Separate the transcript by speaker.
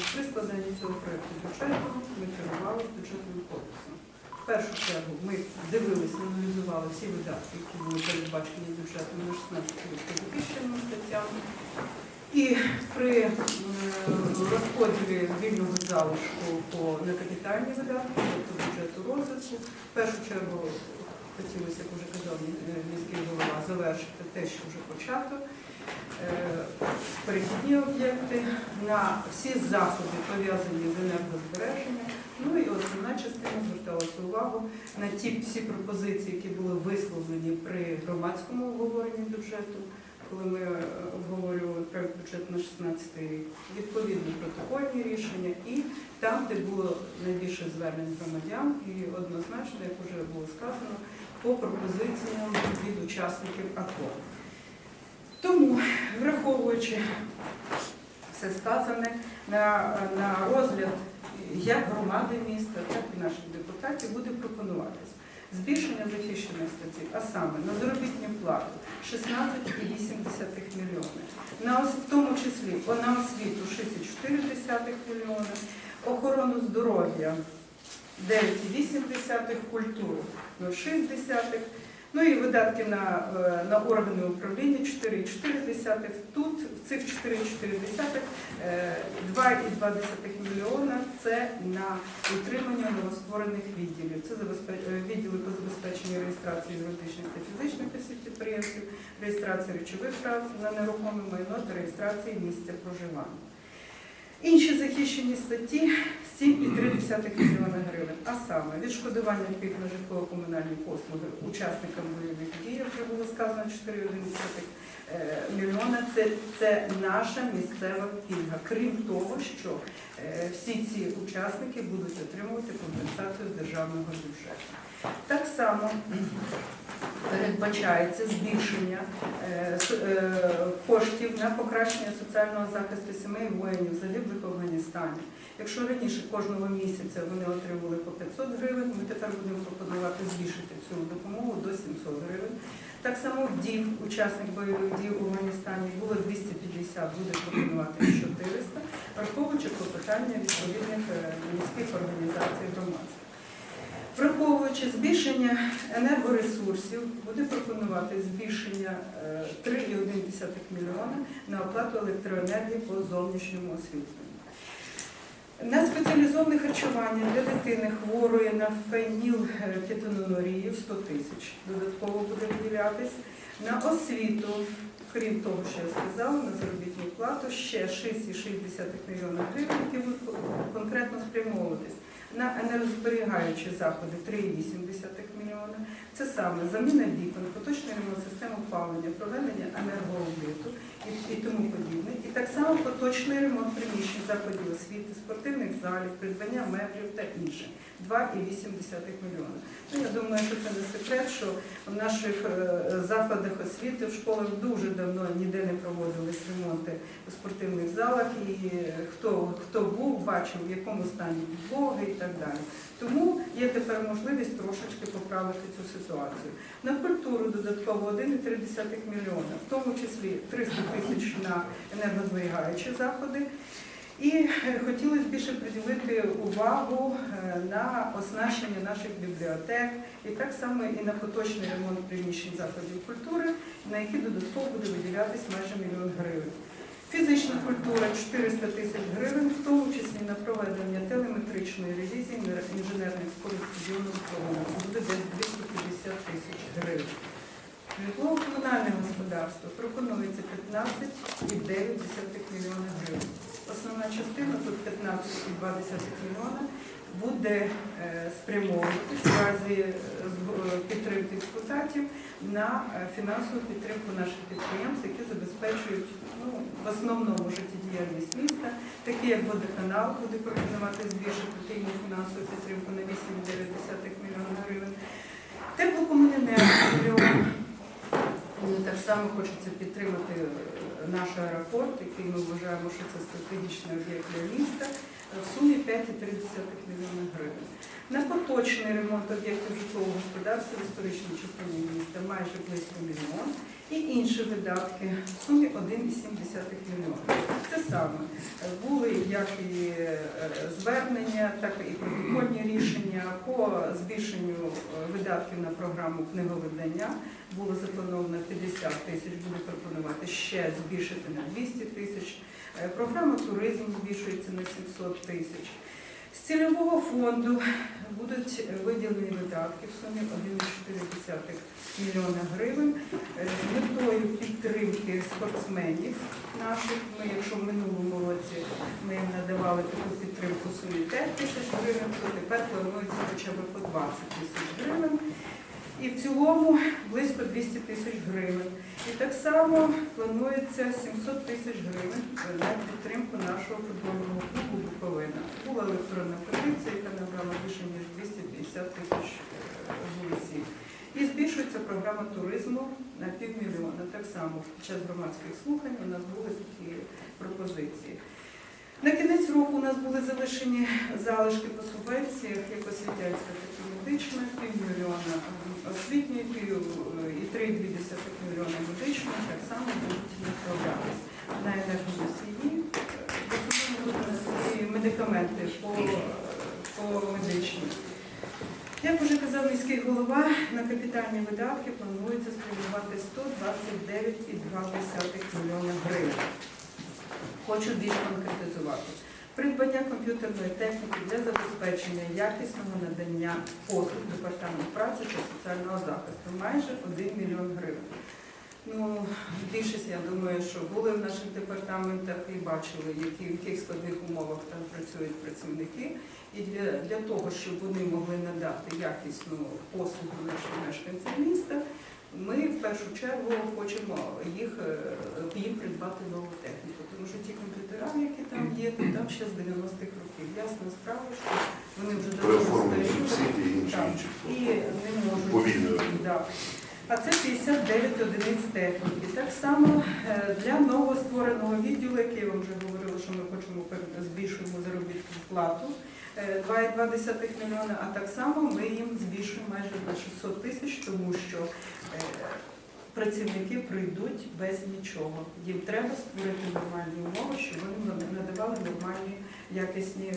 Speaker 1: При складанні цього проєкту бюджету ми керували бюджетним кодексом. В першу чергу ми дивилися, аналізували всі видатки, які були передбачені бюджетом на 16 рік по статтям. І при е, розподілі вільного залишку по некапітальні видатки, тобто бюджету розвитку, в першу чергу хотілося, як вже казав е, міський голова, завершити те, що вже почато. Е, Перехідні об'єкти на всі заходи пов'язані з енергозбереженням. Ну і основна частина зверталася увагу на ті всі пропозиції, які були висловлені при громадському обговоренні бюджету, коли ми е, обговорювали проект бюджету на 16 рік, відповідні протокольні рішення і там, де було найбільше звернень громадян, і однозначно, як вже було сказано, по пропозиціям від учасників АТО. Тому, враховуючи все сказане, на, на розгляд як громади міста, так і наших депутатів буде пропонуватись збільшення захищених статті, а саме на заробітну плату 16,8 мільйони, на в тому числі на освіту 6,4 мільйони, охорону здоров'я 9,8 культуру 0,6 Ну і видатки на, е, на органи управління 4,4. Тут в цих 4,4 е, 2,2 мільйона це на утримання новостворених відділів. Це е, відділи по забезпеченню реєстрації юридичних та фізичних осіб підприємців, реєстрації речових прав на нерухоме майно та реєстрації місця проживання. Інші захищені статті 7,3 мільйона гривень, а саме відшкодування пільг на житлово-комунальні послуги учасникам бойових дій, вже було сказано, 4,1 е, мільйона. Це, це наша місцева пільга. Крім того, що е, всі ці учасники будуть отримувати компенсацію з державного бюджету. Так само передбачається збільшення е, е, коштів на покращення соціального захисту сімей воїнів, загиблих в Афганістані. Якщо раніше кожного місяця вони отримували по 500 гривень, ми тепер будемо пропонувати збільшити цю допомогу до 700 гривень. Так само вдів, учасник бойових дій в Афганістані було 250, буде пропонувати 400, враховуючи клопотання відповідних е, міських організацій громадських. Враховуючи збільшення енергоресурсів, буде пропонувати збільшення е, 3,1 мільйона на оплату електроенергії по зовнішньому освітленню. На спеціалізоване харчування для дитини хворої на фенілкетонурію 100 тисяч додатково буде виділятись. На освіту, крім того, що я сказала, на заробітну плату ще 6,6 мільйона гривень, які будуть конкретно спрямовуватись на енергозберігаючі заходи 3,8 мільйона. Це саме заміна вікон, поточний ремонт систем опалення, проведення енергоаудиту і, і тому подібне. І так само поточний ремонт приміщень закладів освіти, спортивних залів, придбання меблів та інше. 2,8 мільйона. Ну, я думаю, що це не секрет, що в наших е, закладах освіти в школах дуже давно ніде не проводились ремонти у спортивних залах, і хто, хто був, бачив, в якому стані підлоги так далі. Тому є тепер можливість трошечки поправити цю ситуацію. На культуру додатково 1,3 мільйона, в тому числі 300 тисяч на енергозберігаючі заходи. І е, хотілося більше приділити увагу е, на оснащення наших бібліотек і так само і на поточний ремонт приміщень закладів культури, на які додатково буде виділятись майже мільйон гривень. Фізична культура 400 тисяч гривень, в тому числі на проведення телеметричної інженерних стадіону програму. Буде десь 250 тисяч гривень. Житлово-комунальне господарство пропонується 15,9 млн гривень. Основна частина тут 15,2 мільйона буде е, спрямовуватись в разі е, е, підтримки експлуататів на фінансову підтримку наших підприємств, які забезпечують ну, в основному життєдіяльність міста, такі як водоканал буде пропонувати збільшити тільну фінансову підтримку на 8,9 мільйона гривень. Теплокомуненерго. Ну, Так само хочеться підтримати наш аеропорт, який ми вважаємо, що це стратегічний об'єкт для міста, в сумі 5,3 мільйона гривень. На поточний ремонт об'єктів житлового господарства в історичній частині міста майже близько мільйон і інші видатки в сумі 1,7 мільйона. Це саме були як і е, звернення, так і протокольні рішення по збільшенню е, видатків на програму книговидання. Було заплановано 50 тисяч, буде пропонувати ще збільшити на 200 тисяч. Е, Програма туризму збільшується на 700 тисяч. З цільового фонду будуть виділені видатки в сумі 1,4 мільйона гривень е, з метою підтримки спортсменів наших. Ми, якщо в минулому році ми їм надавали таку підтримку в сумі 5 тисяч гривень, то тепер планується хоча б по 20 тисяч гривень. І в цілому близько 200 тисяч гривень. І так само планується 700 тисяч гривень на підтримку нашого футбольного клубу Буковина. Була електронна петиція, яка набрала більше ніж 250 тисяч е, голосів. І збільшується програма туризму на півмільйона. Так само під час громадських слухань у нас були такі пропозиції. На кінець року у нас були залишені залишки по субвенціях, як освітянська, і медична, півмільйона освітньої, пів і 3,2 мільйона медичної, так само будуть направлятися на енергоносії, медикаменти по, по медичній. Як вже казав міський голова, на капітальні видатки планується спрямувати 129,2 мільйона гривень. Хочу більш конкретизувати. Придбання комп'ютерної техніки для забезпечення якісного надання послуг департаменту праці та соціального захисту майже 1 мільйон гривень. Ну, більшість, я думаю, що були в наших департаментах і бачили, які, в яких складних умовах там працюють працівники. І для, для того, щоб вони могли надати якісну послугу нашим мешканцям міста, ми в першу чергу хочемо їх, е, їм придбати нову техніку, тому що ті комп'ютери, які там є, то там ще з 90-х років. Ясна справа, що вони вже давно старі.
Speaker 2: і
Speaker 1: не можуть.
Speaker 2: Повільно.
Speaker 1: Да. А це 59 одиниць техніки. Так само е, для новоствореного відділу, який я вам вже говорила, що ми хочемо збільшуємо заробітну плату 2,2 мільйона, а так само ми їм збільшуємо майже на 600 тисяч, тому що е, працівники прийдуть без нічого. Їм треба створити нормальні умови, щоб вони надавали нормальні якісні